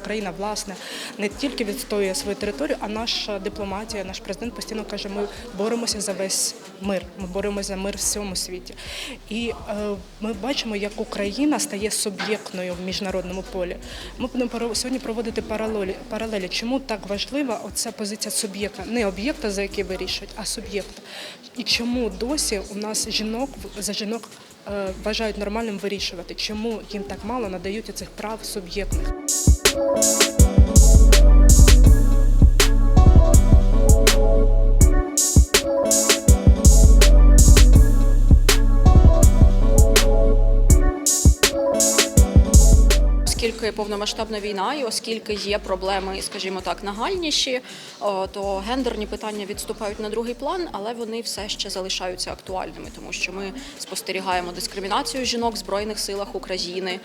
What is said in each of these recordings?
Україна власне не тільки відстоює свою територію, а наша дипломатія, наш президент постійно каже, ми боремося за весь мир. Ми боремося за мир в всьому світі. І е, ми бачимо, як Україна стає суб'єктною в міжнародному полі. Ми будемо сьогодні проводити паралелі. паралелі. Чому так важлива оця позиція суб'єкта, не об'єкта, за який вирішують, а суб'єкта. І чому досі у нас жінок за жінок вважають нормальним вирішувати, чому їм так мало надають цих прав суб'єктних. Оскільки повномасштабна війна, і оскільки є проблеми, скажімо так, нагальніші, то гендерні питання відступають на другий план, але вони все ще залишаються актуальними, тому що ми спостерігаємо дискримінацію жінок в збройних силах України,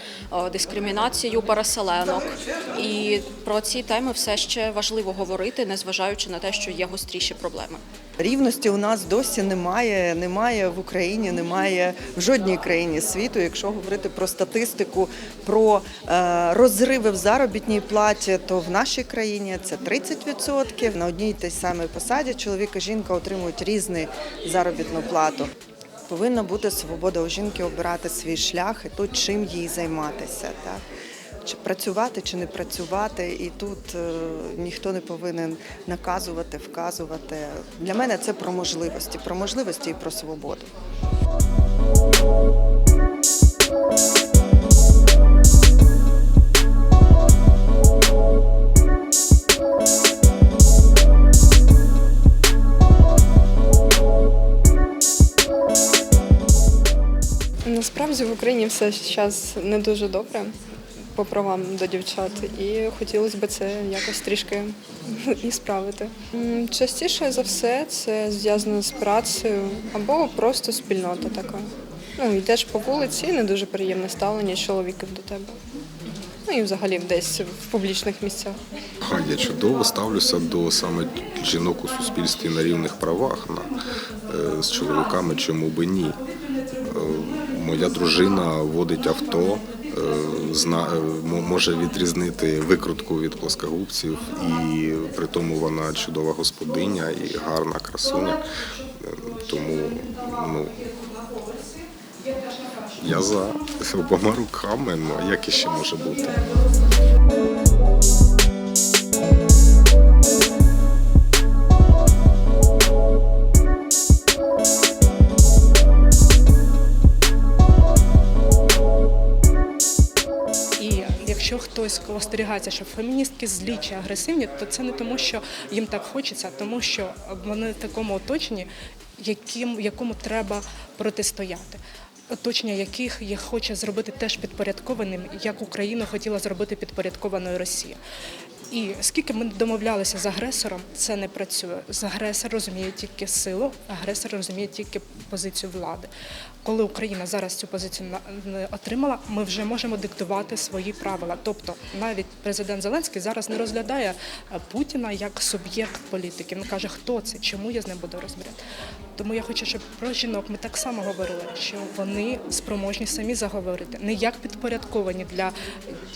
дискримінацію переселенок. І про ці теми все ще важливо говорити, незважаючи на те, що є гостріші проблеми. Рівності у нас досі немає, немає в Україні, немає в жодній країні світу. Якщо говорити про статистику, про е, розриви в заробітній платі, то в нашій країні це 30%. На одній тій самій посаді чоловік і жінка отримують різну заробітну плату. Повинна бути свобода у жінки обирати свій шлях і то, чим їй займатися. Так? Чи працювати, чи не працювати, і тут е, ніхто не повинен наказувати, вказувати. Для мене це про можливості, про можливості і про свободу. Насправді в Україні все зараз не дуже добре по правам до дівчат, і хотілося б це якось трішки і справити. Частіше за все це зв'язано з працею або просто спільнота така. Ну, йдеш по вулиці, не дуже приємне ставлення чоловіків до тебе. І взагалі десь в публічних місцях. Я чудово ставлюся до саме жінок у суспільстві на рівних правах на, е, з чоловіками, чому би ні. Е, моя дружина водить авто, е, зна, може відрізнити викрутку від плоскогубців, і при тому вона чудова господиня і гарна красуня. Тому ну, я за обома руками, ну як іще може бути? Якщо хтось спостерігається, що феміністки злі чи агресивні, то це не тому, що їм так хочеться, а тому що вони в такому оточенні, яким, якому треба протистояти. Оточення яких їх хоче зробити теж підпорядкованим, як Україну хотіла зробити підпорядкованою Росія. І скільки ми домовлялися з агресором, це не працює. З агресор розуміє тільки силу, агресор розуміє тільки позицію влади. Коли Україна зараз цю позицію не отримала, ми вже можемо диктувати свої правила. Тобто навіть президент Зеленський зараз не розглядає е, Путіна як суб'єкт політики. Він каже, хто це, чому я з ним буду розмовляти. Тому я хочу, щоб про жінок ми так само говорили, що вони спроможні самі заговорити, не як підпорядковані для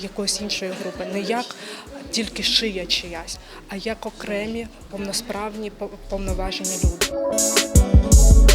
якоїсь іншої групи, не як тільки шия чиясь, а як окремі повносправні, пов- повноважені люди.